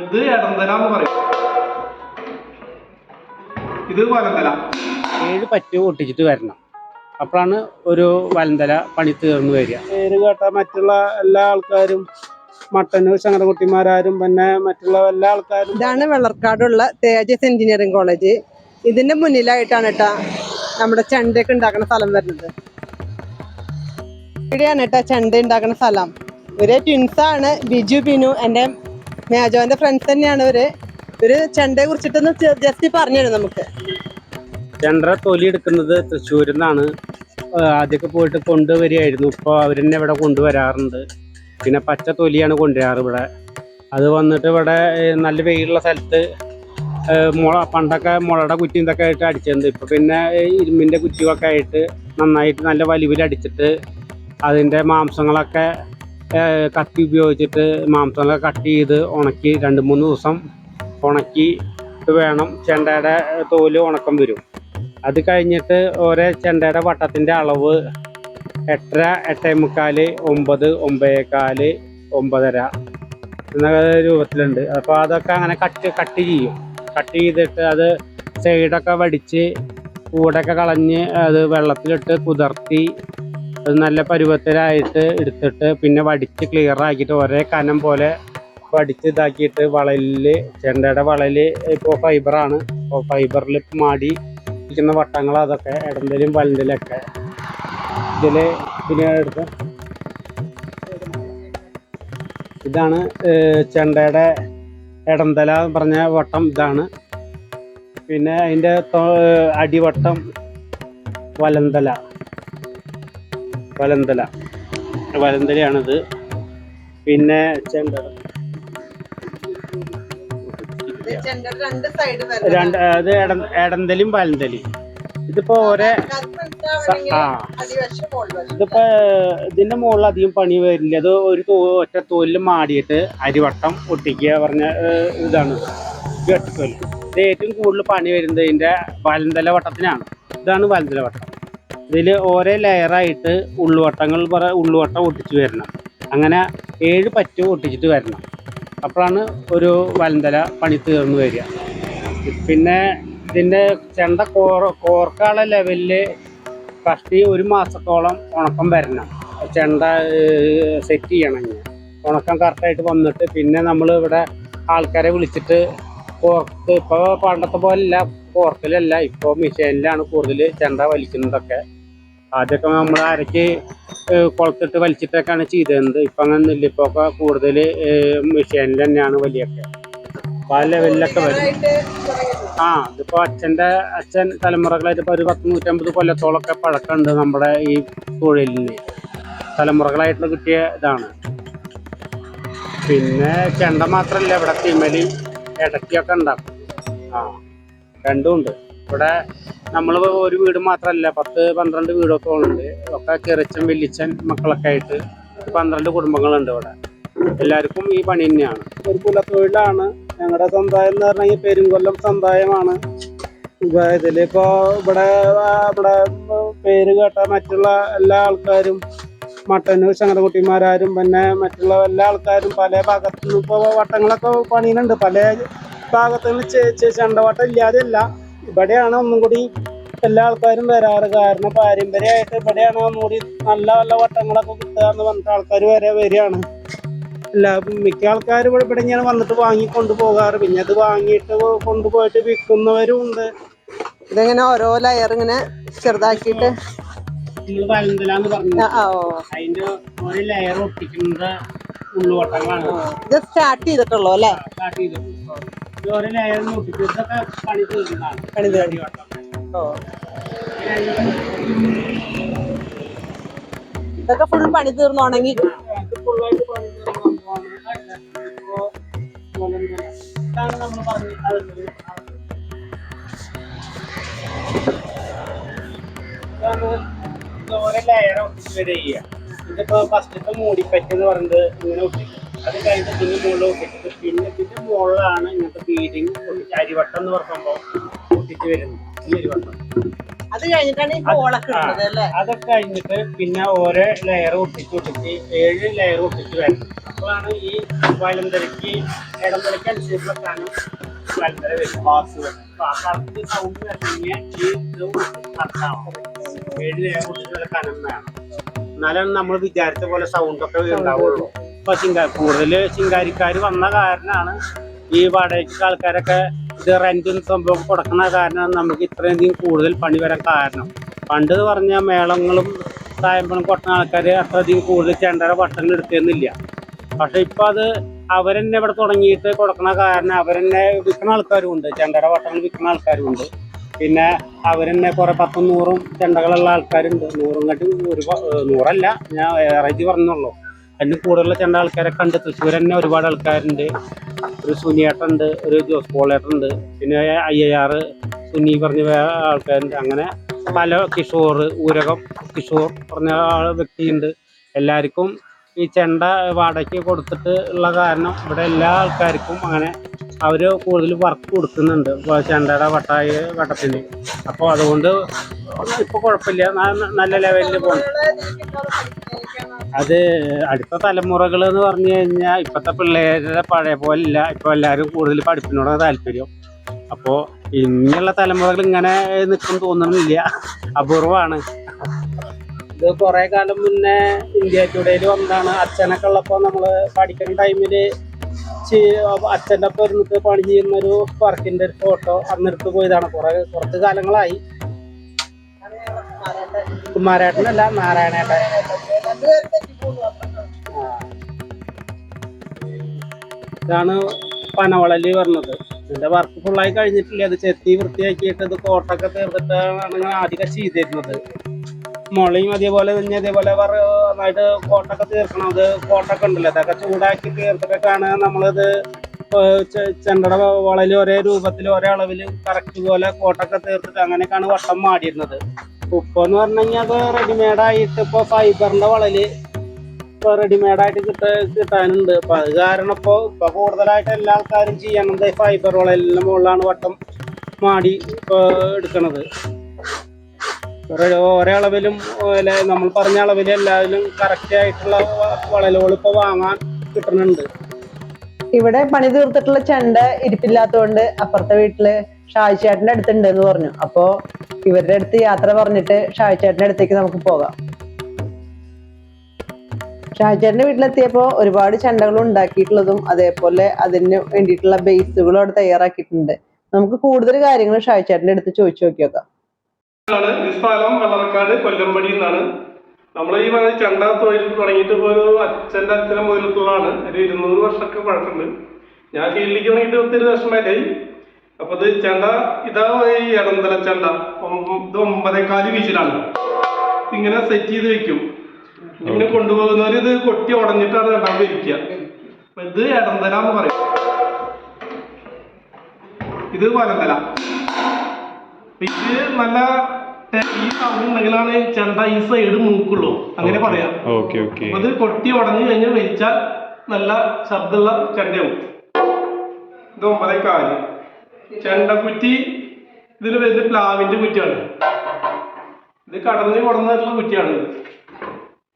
ഇത് ഇടന്തല എന്ന് പറയും. ഇത് വലന്തല ഏഴ് പറ്റ് പൊട്ടിച്ചിട്ട് വരണം. അപ്പോഴാണ് ഒരു വലന്തല പണി തീർന്നു വരിക. പേര് കേട്ട മറ്റുള്ള എല്ലാ ആൾക്കാരും മട്ടന്നൂർ ശങ്കരകുട്ടിമാരും പിന്നെ മറ്റുള്ള എല്ലാ ആൾക്കാരും. ഇതാണ് വെള്ളർക്കാടുള്ള തേജസ് എഞ്ചിനീയറിംഗ് കോളേജ്. ഇതിന്റെ മുന്നിലായിട്ടാണ് കേട്ടാ നമ്മുടെ ചെണ്ടയൊക്കെ ഉണ്ടാക്കുന്ന സ്ഥലം വരുന്നത്. ഇവിടെയാണ് കേട്ടോ ചെണ്ട ഉണ്ടാക്കുന്ന സ്ഥലം. ഒരേ ട്വിൻസാണ് ആണ് ബിജു ബിനു എന്റെ മേജോന്റെ ഫ്രണ്ട്സ് തന്നെയാണ് ഇവർ. ഇവർ ചെണ്ടയെ കുറിച്ചിട്ടൊന്ന് ജസ്റ്റ് പറഞ്ഞു തരും നമുക്ക്. ചെണ്ട തൊലി എടുക്കുന്നത് തൃശ്ശൂരിൽ നിന്നാണ്. ആദ്യമൊക്കെ പോയിട്ട് കൊണ്ടുവരികയായിരുന്നു. ഇപ്പോൾ അവർ തന്നെ ഇവിടെ കൊണ്ടുവരാറുണ്ട്. പിന്നെ പച്ച തൊലിയാണ് കൊണ്ടുവരാറ് ഇവിടെ. അത് വന്നിട്ട് ഇവിടെ നല്ല വെയിലുള്ള സ്ഥലത്ത് മുള പണ്ടൊക്കെ മുളയുടെ കുറ്റി ഇതൊക്കെ ആയിട്ട് അടിച്ചിട്ടുണ്ട്. ഇപ്പൊ പിന്നെ ഇരുമ്പിന്റെ കുറ്റിയൊക്കെ ആയിട്ട് നന്നായിട്ട് നല്ല വലിവിൽ അടിച്ചിട്ട് അതിന്റെ മാംസങ്ങളൊക്കെ കത്തി ഉപയോഗിച്ചിട്ട് മാംസങ്ങളൊക്കെ കട്ട് ചെയ്ത് ഉണക്കി രണ്ട് മൂന്ന് ദിവസം ഉണക്കി വേണം ചെണ്ടയുടെ തോൽ ഉണക്കം വരും. അത് കഴിഞ്ഞിട്ട് ഓരോ ചെണ്ടയുടെ വട്ടത്തിന്റെ അളവ് എട്ടര എട്ടേ മുക്കാൽ ഒമ്പത് ഒമ്പതേകാൽ ഒമ്പതര എന്ന രൂപത്തിലുണ്ട്. അപ്പോൾ അതൊക്കെ അങ്ങനെ കട്ട് കട്ട് ചെയ്യും. കട്ട് ചെയ്തിട്ട് അത് സൈഡൊക്കെ വടിച്ച് കൂടൊക്കെ കളഞ്ഞ് അത് വെള്ളത്തിലിട്ട് കുതിർത്തി അത് നല്ല പരുവത്തിലായിട്ട് എടുത്തിട്ട് പിന്നെ വടിച്ച് ക്ലിയർ ആക്കിയിട്ട് ഒരേ കനം പോലെ വടിച്ച് ഇതാക്കിയിട്ട് വളലിൽ ചെണ്ടയുടെ വളയിൽ ഇപ്പോൾ ഫൈബറാണ് അപ്പോൾ ഫൈബറിൽ മാടി ഇരിക്കുന്ന വട്ടങ്ങൾ അതൊക്കെ ഇടന്തലും വലന്തലൊക്കെ ഇതിൽ പിന്നെ എടുത്ത് ഇതാണ് ചെണ്ടയുടെ ഇടന്തല എന്ന് പറഞ്ഞ വട്ടം ഇതാണ്. പിന്നെ അതിന്റെ അടിവട്ടം വലന്തല. വലന്തല. വലന്തലയാണിത്. പിന്നെ ചെണ്ട രണ്ട് അത് എട- എടന്തലും വലന്തലും ഇതിപ്പോ ഒരേ ആ. ഇതിപ്പോ ഇതിന്റെ മുകളിൽ അധികം പണി വരില്ല. അത് ഒരു തോ ഒറ്റ തോലിൽ മാടിയിട്ട് അരിവട്ടം ഒട്ടിക്കുക പറഞ്ഞ ഇതാണ്. ഇത് ഏറ്റവും കൂടുതൽ പണി വരുന്നത് ഇതിന്റെ വലന്തല വട്ടത്തിനാണ്. ഇതാണ് വലന്തല വട്ടം. ഇതിൽ ഓരോ ലെയറായിട്ട് ഉള്ളുവട്ടങ്ങൾ പറ ഉള്ളുവട്ടം ഒട്ടിച്ച് വരണം. അങ്ങനെ ഏഴ് പറ്റ് ഒട്ടിച്ചിട്ട് വരണം. അപ്പോഴാണ് ഒരു വലന്തല പണി തീർന്നു വരിക. പിന്നെ ഇതിന്റെ ചെണ്ട കോർ കോർക്കാള ലെവലിൽ കഷ്ടി ഒരു മാസത്തോളം ഉണക്കം വരണം. ചെണ്ട സെറ്റ് ചെയ്യണം ഉണക്കം കറക്റ്റായിട്ട് വന്നിട്ട് പിന്നെ നമ്മൾ ഇവിടെ ആൾക്കാരെ വിളിച്ചിട്ട് കോർക്ക് ഇപ്പോൾ പണ്ടത്തെ പോലെയല്ല കോർക്കലല്ല ഇപ്പോൾ മെഷീനിലാണ് കൂടുതൽ ചെണ്ട വലിക്കുന്നതൊക്കെ. ആദ്യമൊക്കെ നമ്മൾ അരക്ക് കൊളത്തിട്ട് വലിച്ചിട്ടൊക്കെയാണ് ചെയ്തിരുന്നത് ഇപ്പം അങ്ങനെ ഒന്നുമില്ല ഇപ്പോൾ ഒക്കെ കൂടുതൽ മെഷീനിൽ തന്നെയാണ് വലിയൊക്കെ. ആ ലെവലിലൊക്കെ വരും. ആ ഇതിപ്പോൾ അച്ഛന്റെ അച്ഛൻ തലമുറകളായിട്ട് ഇപ്പോൾ ഒരു പത്ത് നൂറ്റമ്പത് കൊല്ലത്തോളൊക്കെ പഴക്കമുണ്ട് നമ്മുടെ ഈ തൊഴിലിന്. തലമുറകളായിട്ട് കിട്ടിയ ഇതാണ്. പിന്നെ ചെണ്ട മാത്രമല്ല ഇവിടെ തിമലി ഇടയ്ക്കൊക്കെ ഉണ്ടാക്കും. ആ രണ്ടും ഉണ്ട്. ഇവിടെ നമ്മൾ ഒരു വീട് മാത്രമല്ല പത്ത് പന്ത്രണ്ട് വീടൊക്കെ ഉണ്ട് ഒക്കെ കിറച്ചൻ വെല്ലിച്ചൻ മക്കളൊക്കെ ആയിട്ട് പന്ത്രണ്ട് കുടുംബങ്ങളുണ്ട് ഇവിടെ. എല്ലാവർക്കും ഈ പണി തന്നെയാണ്. ഒരു കുലത്തൊഴിലാണ്. ഞങ്ങളുടെ സമുദായം എന്ന് പറഞ്ഞാൽ പെരുങ്കൊല്ലം സമുദായമാണ്. ഇതിലിപ്പോ ഇവിടെ ഇവിടെ പേര് കേട്ട മറ്റുള്ള എല്ലാ ആൾക്കാരും മട്ടന്നൂർ ശങ്കരകുട്ടിമാരും പിന്നെ മറ്റുള്ള എല്ലാ ആൾക്കാരും പല ഭാഗത്തു നിന്നും ഇപ്പോൾ വട്ടങ്ങളൊക്കെ പണിയുന്നുണ്ട്. പല ഭാഗത്തു നിന്ന് ചെണ്ടവട്ടം ഇല്ലാതെയല്ല. ഇവിടെയാണ് ഒന്നും കൂടി എല്ലാ ആൾക്കാരും വരാറ്. കാരണം പാരമ്പര്യമായിട്ട് ഇവിടെയാണ് ഒന്നുകൂടി നല്ല നല്ല വട്ടങ്ങളൊക്കെ കിട്ടുക എന്ന് പറഞ്ഞിട്ട് ആൾക്കാർ വരെ വരികയാണ്. എല്ലാ മിക്ക ആൾക്കാരും ഇവിടെ ഇവിടെ ഇങ്ങനെ വന്നിട്ട് വാങ്ങി കൊണ്ടുപോകാറ് പിന്നെ അത് വാങ്ങിയിട്ട് കൊണ്ടുപോയിട്ട് വിൽക്കുന്നവരും ഉണ്ട്. ഇതെങ്ങനെ ഓരോ ലെയർ ഇങ്ങനെ ചെറുതാക്കിയിട്ട്? നിങ്ങൾ പറഞ്ഞു. അതിന്റെ ഒരു ലെയർ ഒട്ടിക്കുന്നത് ഉള്ളുവട്ടങ്ങളാണ്. ഇത് സ്റ്റാർട്ട് ചെയ്തിട്ടുള്ളൂ അല്ലേ? സ്റ്റാർട്ട് ലെയർ ഇതൊക്കെ പണി തീർന്നതാണ്. പണി തീർന്നു. അടിവട്ടം. ഓ. ഇതൊക്കെ ഫുൾ പണി തീർന്നു ഉണങ്ങി. ഓരോ ലെയർ ഒട്ടിച്ച് വരിക ചെയ്യുക. ഇതിപ്പോ ഫസ്റ്റത്തെ മൂടിപ്പറ്റെന്ന് പറഞ്ഞത് ഇങ്ങനെ ഒട്ടിക്കും. അത് കഴിഞ്ഞ പിന്നെ മുകളിലോട്ട് ഒട്ടിച്ചിട്ട് പിന്നെ പിന്നെ മുകളിലാണ് ഇങ്ങനത്തെ ബീഡിങ് പൊട്ടിച്ച് അരിവട്ടം എന്ന് പറഞ്ഞ സംഭവം പൊട്ടിച്ച് വരുന്നത്. ഈ അരിവട്ടം അത് കഴിഞ്ഞിട്ടാണ് ഈ ഉള്ളത് അല്ലേ? അതൊക്കെ കഴിഞ്ഞിട്ട് പിന്നെ ഓരോ ലെയർ ഒട്ടിച്ച് ഒട്ടിച്ച് ഏഴ് ലെയർ ഒട്ടിച്ച് വരുന്നത്. അപ്പോഴാണ് ഈ വലന്തരയ്ക്ക് ഇടന്തരയ്ക്ക് അനുസരിച്ചുള്ള സാധനം വലന്തര വരും ബാസ് കറക്റ്റ് സൗണ്ട് വരണമെങ്കിൽ ഈ ഇത് കറക്റ്റാവണം ഏഴ് ലെയർ ഒട്ടിച്ച് വരെ കനം വേണം. എന്നാലാണ് നമ്മൾ വിചാരിച്ച പോലെ സൗണ്ട് ഒക്കെ ഉണ്ടാവുള്ളൂ. ഇപ്പൊ ചിങ്കാ കൂടുതൽ ചിങ്കാരിക്കാർ വന്ന കാരണമാണ് ഈ വാടകയ്ക്ക് ആൾക്കാരൊക്കെ ഇത് റെന്റും സംഭവം കൊടുക്കുന്ന കാരണം നമുക്ക് ഇത്രയധികം കൂടുതൽ പണി വരാൻ കാരണം. പണ്ട് പറഞ്ഞ മേളങ്ങളും തായമ്പളം കൊട്ടുന്ന ആൾക്കാർ അത്രയധികം കൂടുതൽ ചെണ്ടര വട്ടങ്ങൾ എടുത്തിരുന്നില്ല. പക്ഷെ ഇപ്പൊ അത് അവരെന്നെ ഇവിടെ തുടങ്ങിയിട്ട് കൊടുക്കണ കാരണം അവരെന്നെ വിൽക്കുന്ന ആൾക്കാരും ഉണ്ട്. ചെണ്ടര വട്ടങ്ങൾ വിൽക്കുന്ന ആൾക്കാരും ഉണ്ട്. പിന്നെ അവരെന്നെ കുറെ പത്തും നൂറും ചെണ്ടകളുള്ള ആൾക്കാരുണ്ട്. നൂറും കാട്ടി ഒരു നൂറല്ല ഞാൻ ഏറേജ് പറഞ്ഞുള്ളൂ. അതിന് കൂടുതലുള്ള ചെണ്ട ആൾക്കാരെ കണ്ട് തൃശ്ശൂർ തന്നെ ഒരുപാട് ആൾക്കാരുണ്ട്. ഒരു സുനിയേട്ടുണ്ട് ഒരു ജോസ് പോളേട്ടുണ്ട് പിന്നെ ഐ എ ആർ സുനി പറഞ്ഞ ആൾക്കാരുണ്ട്. അങ്ങനെ പല കിഷോർ ഊരകം കിഷോർ പറഞ്ഞ വ്യക്തിയുണ്ട്. എല്ലാവർക്കും ഈ ചെണ്ട വാടകയ്ക്ക് കൊടുത്തിട്ട് ഉള്ള കാരണം ഇവിടെ എല്ലാ ആൾക്കാർക്കും അങ്ങനെ അവർ കൂടുതൽ വർക്ക് കൊടുക്കുന്നുണ്ട്. ഇപ്പോൾ ചെണ്ടയുടെ വട്ടായ വട്ടത്തിന്. അപ്പോൾ അതുകൊണ്ട് ഇപ്പോൾ കുഴപ്പമില്ല. നല്ല ലെവലിൽ പോകുന്നു അത് അടുത്ത തലമുറകൾ എന്ന് പറഞ്ഞു കഴിഞ്ഞാൽ ഇപ്പോഴത്തെ പിള്ളേരുടെ പഴയ പോലെ ഇല്ല. ഇപ്പോൾ എല്ലാവരും കൂടുതൽ പഠിപ്പിനോടാണ് താല്പര്യം. അപ്പോൾ ഇനിയുള്ള തലമുറകൾ ഇങ്ങനെ നിൽക്കും തോന്നുന്നില്ല അപൂർവമാണ്. ഇത് കുറേ കാലം മുന്നേ ഇന്ത്യ ടുഡേയിൽ വന്നതാണ്. അച്ഛനൊക്കെ ഉള്ളപ്പോൾ നമ്മൾ പഠിക്കുന്ന ടൈമിൽ അച്ഛന്റെ ഒപ്പം ഇരുന്നിട്ട് പണി ചെയ്യുന്ന ഒരു വർക്കിന്റെ ഒരു ഫോട്ടോ അന്നെടുത്ത് പോയതാണ്. കുറേ കുറച്ച് കാലങ്ങളായി. കുമാരേട്ടനല്ല നാരായണേട്ടൻ. ഇതാണ് പനവളലി പറഞ്ഞത്. ഇതിന്റെ വർക്ക് ഫുള്ളായി കഴിഞ്ഞിട്ടില്ല. അത് ചെത്തി വൃത്തിയാക്കിയിട്ട് ഇത് കോട്ടൊക്കെ തീർത്തിട്ടാണ് ആദ്യമൊക്കെ ചെയ്തിരുന്നത്. മുളയും അതേപോലെ തന്നെ അതേപോലെ വേറെ നന്നായിട്ട് കോട്ടൊക്കെ തീർക്കണം. അത് കോട്ടൊക്കെ ഉണ്ടല്ലോ. അതൊക്കെ ചൂടാക്കി തീർത്തിട്ടൊക്കെയാണ് നമ്മളിത് ചെണ്ടട വളയിൽ ഒരേ രൂപത്തിൽ ഒരേ അളവിൽ കറക്റ്റ് പോലെ കോട്ടൊക്കെ തീർത്തിട്ട് അങ്ങനെയൊക്കെയാണ് വട്ടം മാടിയിരുന്നത്. ഉപ്പ് എന്ന് പറഞ്ഞു കഴിഞ്ഞാൽ അത് റെഡിമെയ്ഡായിട്ട് ഇപ്പോൾ ഇപ്പൊ റെഡിമെയ്ഡ് ആയിട്ട് കിട്ട കിട്ടാനുണ്ട്. അപ്പൊ അത് കാരണം ഇപ്പൊ ഇപ്പൊ കൂടുതലായിട്ട് എല്ലാ ആൾക്കാരും ചെയ്യണത് ഫൈബർ വളയിലെല്ലാം മുകളിലാണ് വട്ടം മാടി ഇപ്പൊ എടുക്കണത്. ഒരേ അളവിലും നമ്മൾ പറഞ്ഞ അളവിൽ എല്ലാവരും കറക്റ്റ് ആയിട്ടുള്ള വളലുകൾ ഇപ്പൊ വാങ്ങാൻ കിട്ടുന്നുണ്ട്. ഇവിടെ പണി തീർത്തിട്ടുള്ള ചെണ്ട ഇരിപ്പില്ലാത്തതുകൊണ്ട് അപ്പുറത്തെ വീട്ടിൽ ഷാജി ചേട്ടന്റെ അടുത്തുണ്ട് എന്ന് പറഞ്ഞു. അപ്പോ ഇവരുടെ അടുത്ത് യാത്ര പറഞ്ഞിട്ട് ഷാജി ചേട്ടന്റെ അടുത്തേക്ക് നമുക്ക് പോകാം. ഷാജി ചേട്ടന്റെ വീട്ടിലെത്തിയപ്പോ ഒരുപാട് ചെണ്ടകൾ ഉണ്ടാക്കിയിട്ടുള്ളതും അതേപോലെ അതിന് വേണ്ടിയിട്ടുള്ള ബേസുകളും അവിടെ തയ്യാറാക്കിയിട്ടുണ്ട്. നമുക്ക് കൂടുതൽ കാര്യങ്ങൾ ഷാജി ചേട്ടന്റെ അടുത്ത് ചോദിച്ചു നോക്കി. ആണ് ഈ സ്ഥലം വെള്ളറക്കാട് കൊല്ലമ്പടി എന്നാണ്. നമ്മൾ ഈ പറഞ്ഞ ചണ്ടാ തൊഴിൽ തുടങ്ങിയിട്ട് ഇപ്പോൾ ഒരു അച്ഛന്റെ അച്ഛനെ മുതലത്തുള്ളതാണ് ഒരു ഇരുന്നൂറ് വർഷമൊക്കെ പഴക്കമുണ്ട്. ഞാൻ ഫീൽഡിലേക്ക് തുടങ്ങിയിട്ട് ഒത്തിരി വർഷമായിട്ടായി അപ്പൊ ഇത് ചണ്ട ഇതാ ഈ ഇടന്തല ചണ്ട. ഇത് ഒമ്പതേക്കാൽ വീശിലാണ്. ഇങ്ങനെ സെറ്റ് ചെയ്ത് വെക്കും. ഇങ്ങനെ കൊണ്ടുപോകുന്നവർ ഇത് കൊട്ടി ഉടഞ്ഞിട്ടാണ് രണ്ടാമത് ഇരിക്കുക. അപ്പൊ ഇത് ഇടന്തല എന്ന് പറയും. ഇത് വലന്തല. ഇത് നല്ല ഈ സൗണ്ട് ഉണ്ടെങ്കിലാണ് ഈ ചെണ്ട ഈ സൈഡ് മൂക്കുള്ളൂ. അങ്ങനെ പറയാം. ഓക്കെ ഓക്കെ അപ്പൊ കൊട്ടി ഉടഞ്ഞു കഴിഞ്ഞാൽ വലിച്ചാൽ നല്ല ശബ്ദമുള്ള ചെണ്ടയാവും. ഇത് ഒമ്പതേ കാൽ ചെണ്ടക്കുറ്റി ഇതിൽ വരുന്ന പ്ലാവിന്റെ കുറ്റിയാണ്. ഇത് കടന്ന് കൊടുന്നിട്ടുള്ള കുറ്റിയാണ്.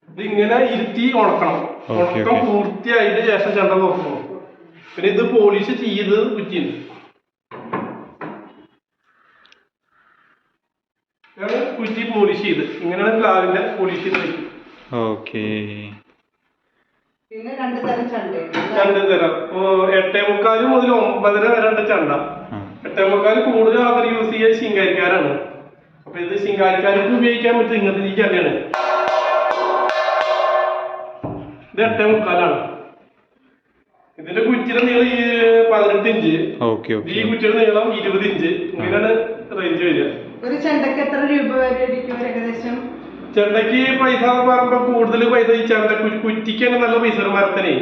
ഇത് ഇങ്ങനെ ഇരുത്തി ഉണക്കണം. ഉണക്കം. പൂർത്തിയായിട്ട് ശേഷം ചെണ്ട തുറക്കണം പിന്നെ ഇത് പോളിഷ് ചെയ്ത് കുറ്റിയുണ്ട്. കുറ്റി പോളിഷ് ചെയ്ത്. ഇങ്ങനെയാണ് പ്ലാവിന്റെ പോളിഷ് ചെയ്ത് ഓക്കേ ഓക്കെ പിന്നെ രണ്ട് തരം രണ്ട് തരം. ഇപ്പോ എട്ടേ മുക്കാൽ മുതൽ ഒമ്പതര വരെ ഉണ്ട് ചണ്ട. എട്ടേ മുക്കാൽ കൂടുതൽ ആൾക്കാർ യൂസ് ചെയ്യുക ശിങ്കാരിക്കാരാണ്. അപ്പൊ ഇത് ശിങ്കാരിക്കാർക്ക് ഉപയോഗിക്കാൻ പറ്റും ഇങ്ങനത്തെ ഈ ചണ്ടയാണ്. ഇത് എട്ടേ മുക്കാലാണ് ഇതിന്റെ കുറ്റിയുടെ നീളം ഈ പതിനെട്ട് ഇഞ്ച്. ഓക്കെ ഈ കുറ്റിയുടെ നീളം ഇരുപത് ഇഞ്ച്. ഇങ്ങനെയാണ് റേഞ്ച് വരിക. ഒരു ചെണ്ടക്ക് എത്ര രൂപ വരെ ഇരിക്കും ഏകദേശം? ചെണ്ടയ്ക്ക് പൈസ പറയുമ്പോ കൂടുതൽ പൈസ ഈ ചെണ്ട കുറ്റിക്കാണ് കുറ്റിക്ക് തന്നെ നല്ല പൈസ ഒരു മരത്തിനെ.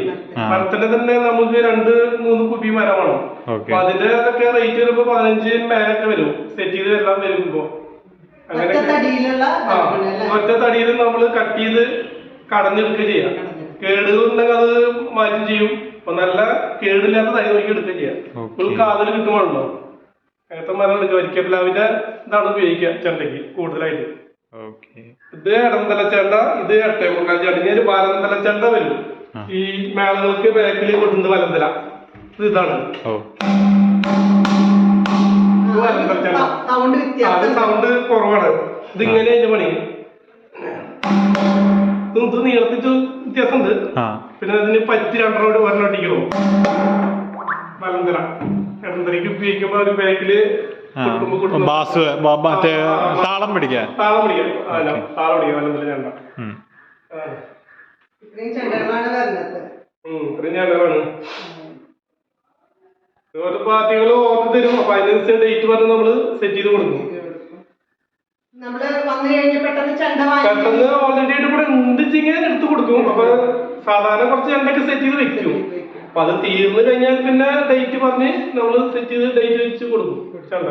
മരത്തിന്റെ തന്നെ നമുക്ക് രണ്ട് മൂന്ന് കുപ്പി മരം വേണം. അപ്പൊ അതിന്റെ ഒക്കെ റേറ്റ് വരുമ്പോ പതിനഞ്ച് മേലൊക്കെ വരും. സെറ്റ് ചെയ്ത് എല്ലാം വരുമ്പോ. അങ്ങനെ ഒറ്റ തടിയിൽ നമ്മൾ കട്ട് ചെയ്ത് കടഞ്ഞെടുക്കുക ചെയ്യാം. കേടുകൊണ്ടെങ്കിൽ അത് മാറ്റി ചെയ്യും. അപ്പൊ നല്ല കേടില്ലാത്ത തടി നോക്കി എടുക്കുക ചെയ്യാം. ഫുൾ കാതൽ കിട്ടുമ്പോഴുണ്ടോ? അങ്ങനത്തെ മരം എടുക്കുക വരിക്കപ്പിലാവിന്റെ ഇതാണ് ഉപയോഗിക്കുക ചെണ്ടയ്ക്ക് കൂടുതലായിട്ട്. ഓക്കെ. ഇത് ഇടന്തല ചെണ്ട ഇത് എട്ടേ മുക്കാൽ ചെണ്ട. ഇനി ഒരു ബാലന്തല ചെണ്ട വരും ഈ മേളകൾക്ക് ബാക്കിൽ കൊടുക്കുന്നത് വലന്തല. ഇത് ഇതാണ്. വലന്തല ചെണ്ട സൗണ്ട് അത് വ്യത്യാസം സൗണ്ട് കുറവാണ്. ഇതിങ്ങനെ അതിന്റെ പണി. ഇത് നീളത്തിൽ വ്യത്യാസമുണ്ട്. പിന്നെ ഇതിന് പറ്റി രണ്ടരോട് ഒരെണ്ണൊട്ടിക്കണോ വലന്തല. ഇടന്തലയ്ക്ക് ഉപയോഗിക്കുമ്പോ ഒരു ബാക്കിൽ. ബാസ് മറ്റേ. താളം പിടിക്കാൻ. താളം പിടിക്കാം ആ, ഞാൻ താളം പിടിക്കാം വലന്തല ചെണ്ട. ഇത്രയും ചെണ്ടകളാണ് ഓരോ പാർട്ടികൾ ഓർഡർ തരും. അപ്പൊ അതിനനുസരിച്ച് ഡേറ്റ് പറഞ്ഞ് നമ്മൾ സെറ്റ് ചെയ്ത് കൊടുക്കും. പെട്ടെന്ന് ഓൾറെഡി ആയിട്ട് ഇവിടെ ഉണ്ടെച്ചിങ്ങനെ എടുത്തു കൊടുക്കും. അപ്പൊ സാധാരണ കുറച്ച് ചെണ്ടൊക്കെ സെറ്റ് ചെയ്ത് വെക്കും. അപ്പൊ അത് തീർന്നു കഴിഞ്ഞാൽ പിന്നെ ഡേറ്റ് പറഞ്ഞ് നമ്മൾ സെറ്റ് ചെയ്ത് ഡേറ്റ് വെച്ച് കൊടുക്കും. ചണ്ട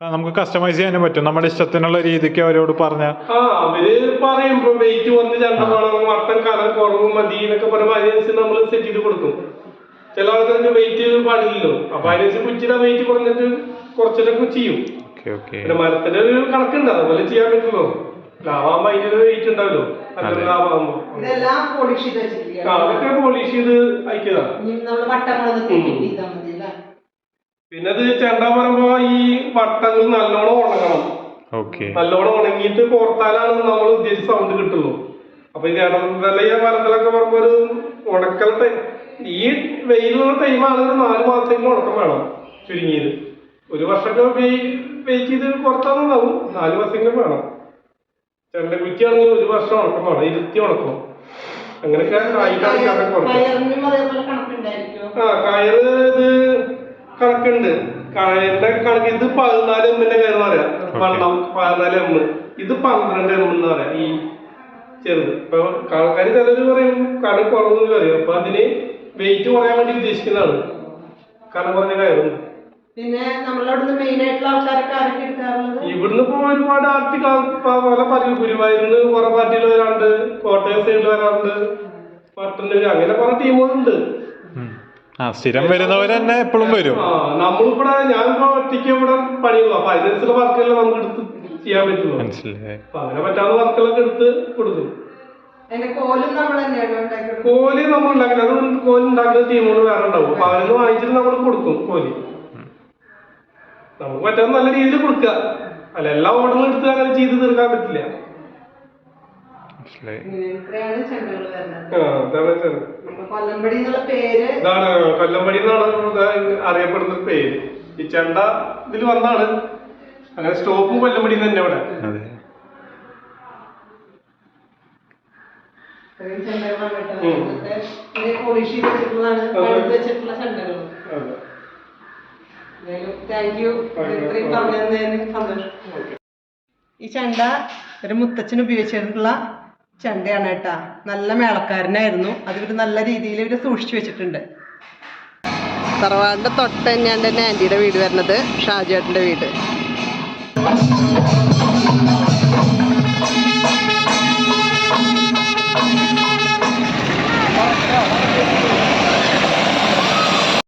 ആ, നമുക്ക് കസ്റ്റമൈസ് ചെയ്യാനും പറ്റും. നമ്മുടെ ഇഷ്ടത്തിനുള്ള രീതിക്ക് അവരോട് പറഞ്ഞ. ആ അവർ പറയും ഇപ്പൊ വെയിറ്റ് വന്ന് ചണ്ട വേണം വട്ടം കറ കുറവ് മതി എന്നൊക്കെ പറയുമ്പോ അതിനനുസരിച്ച് നമ്മൾ സെറ്റ് ചെയ്ത് കൊടുക്കും. ചില ആൾക്കാർക്ക് വെയിറ്റ് പാടില്ലല്ലോ അപ്പൊ അതിനനുസരിച്ച് കുച്ചിട വെയിറ്റ് കുറഞ്ഞിട്ട് കുറച്ചിട്ടൊക്കെ ചെയ്യും. പിന്നെ മരത്തിന്റെ ഒരു കണക്കുണ്ട്. അതുപോലെ ചെയ്യാൻ പറ്റുള്ളൂ. ലാവാകുമ്പോ അതിന്റെ ഒരു വെയിറ്റ് ഉണ്ടാവല്ലോ. അതെ. ലാവാകുമ്പോ ഇതെല്ലാം പോളിഷ് ചെയ്ത് വെച്ചിരിക്കുകയാണ് അതൊക്കെ പോളിഷ് ചെയ്ത് അയക്കതാണ് ഇനി നമ്മൾ വട്ടമുളകൊക്കെ ഉം. ചെയ്താൽ മതി അല്ലേ? പിന്നെ ഇത് ചെണ്ട പറയുമ്പോ ഈ വട്ടങ്ങൾ നല്ലോണം ഉണങ്ങണം. ഓക്കെ. നല്ലോണം ഉണങ്ങിയിട്ട് കോർത്താലാണ് നമ്മൾ ഉദ്ദേശിച്ച സൗണ്ട് കിട്ടുള്ളൂ. അപ്പൊ ഈ ഇടന്തലയ മരത്തിലൊക്കെ പറയുമ്പോ ഒരു ഉണക്കൽ ടൈം ഈ വെയിലുള്ള ടൈമാണ് ഒരു നാല് മാസത്തേക്ക് ഉണക്കം വേണം ചുരുങ്ങിയത്. ഒരു വർഷമൊക്കെ വെയിറ്റ് ചെയ്ത് കുറച്ചാന്നുണ്ടാവും നാല് മാസമെങ്കിലും വേണം. ചെണ്ട കുറ്റിയാണെങ്കിൽ ഒരു വർഷം ഉണക്കം വേണം ഇരുത്തി ഉണക്കും അങ്ങനെയൊക്കെ ആയിട്ടാണ് കണക്ക് ആ കയറ് ഇത് കണക്കുണ്ട്. കയറിന്റെ കണക്ക് ഇത് പതിനാല് എമ്മിന്റെ കയറ് പറയാം. വണ്ണം പതിനാല് എം ഇത് പന്ത്രണ്ട് എം എന്ന് പറയാം ഈ ചെറുത്. ഇപ്പൊ ആൾക്കാർ ചിലര് പറയും കനം കുറവെന്ന് പറയും അപ്പൊ അതിന് വെയിറ്റ് കുറയാൻ വേണ്ടി ഉദ്ദേശിക്കുന്നതാണ്. കനം കുറഞ്ഞ കയറും പിന്നെ നമ്മളവിടുന്ന് മെയിൻ ആയിട്ടുള്ള ആൾക്കാരൊക്കെ ആരൊക്കെ എടുക്കാറുള്ളത്? ഇവിടുന്ന് ഇപ്പൊ ഒരുപാട് ആർട്ടികൾ പോലെ പറയും ഗുരുവായൂരിന്ന് കുറെ പാർട്ടിയിൽ വരാറുണ്ട് കോട്ടയം സൈഡിൽ വരാറുണ്ട് പട്ടന്നൂര് അങ്ങനെ കുറെ ടീമുകളുണ്ട് ആ സ്ഥിരം വരുന്നവർ തന്നെ എപ്പോഴും വരും. നമ്മളിവിടെ ഞാൻ ഇപ്പൊ ഒറ്റയ്ക്ക് ഇവിടെ പണിയുള്ളൂ. അപ്പൊ അതിനനുസരിച്ചുള്ള വർക്കെല്ലാം നമുക്ക് എടുത്ത് ചെയ്യാൻ പറ്റുള്ളൂ. മനസ്സിലായി. അങ്ങനെ പറ്റാവുന്ന വർക്കുകളൊക്കെ എടുത്ത് കൊടുക്കും. കോലും നമ്മൾ അത് കോലി ഉണ്ടാക്കുന്ന ടീമുകൾ വേറെ ഉണ്ടാവും. അപ്പൊ അവരൊന്ന് വാങ്ങിച്ചിട്ട് നമ്മൾ കൊടുക്കും കോലി. നമുക്ക് പറ്റാവുന്ന നല്ല രീതിയിൽ കൊടുക്കുക. അല്ല എല്ലാ ഓർഡറും എടുത്ത് അങ്ങനെ ചെയ്ത് തീർക്കാൻ പറ്റില്ല. കൊല്ലമ്പടി പേര് ഇതാണ് കൊല്ലമ്പടി എന്നാണ് അറിയപ്പെടുന്ന ഒരു പേര്. ഈ ചെണ്ട ഇതിൽ വന്നാണ്. അങ്ങനെ സ്റ്റോപ്പും കൊല്ലമ്പടി തന്നെ ഇവിടെ. ചെണ്ടകളാണ് കേട്ടോ വെച്ചിട്ടുള്ളതാണ് വെച്ചിട്ടുള്ള ചെണ്ടകൾ. താങ്ക് യു ഇത്രയും പറഞ്ഞു തന്നതിന് സന്തോഷം. ഈ ചെണ്ട ഒരു മുത്തച്ഛൻ ഉപയോഗിച്ചിട്ടുള്ള ചെണ്ടയാണ് കേട്ടാ. നല്ല മേളക്കാരനായിരുന്നു. അത് ഇവർ നല്ല രീതിയിൽ ഇവർ സൂക്ഷിച്ചു വെച്ചിട്ടുണ്ട്. തറവാടിന്റെ തൊട്ട് തന്നെയാണ് എന്റെ ആന്റിയുടെ വീട് വരുന്നത് ഷാജേട്ടന്റെ വീട്.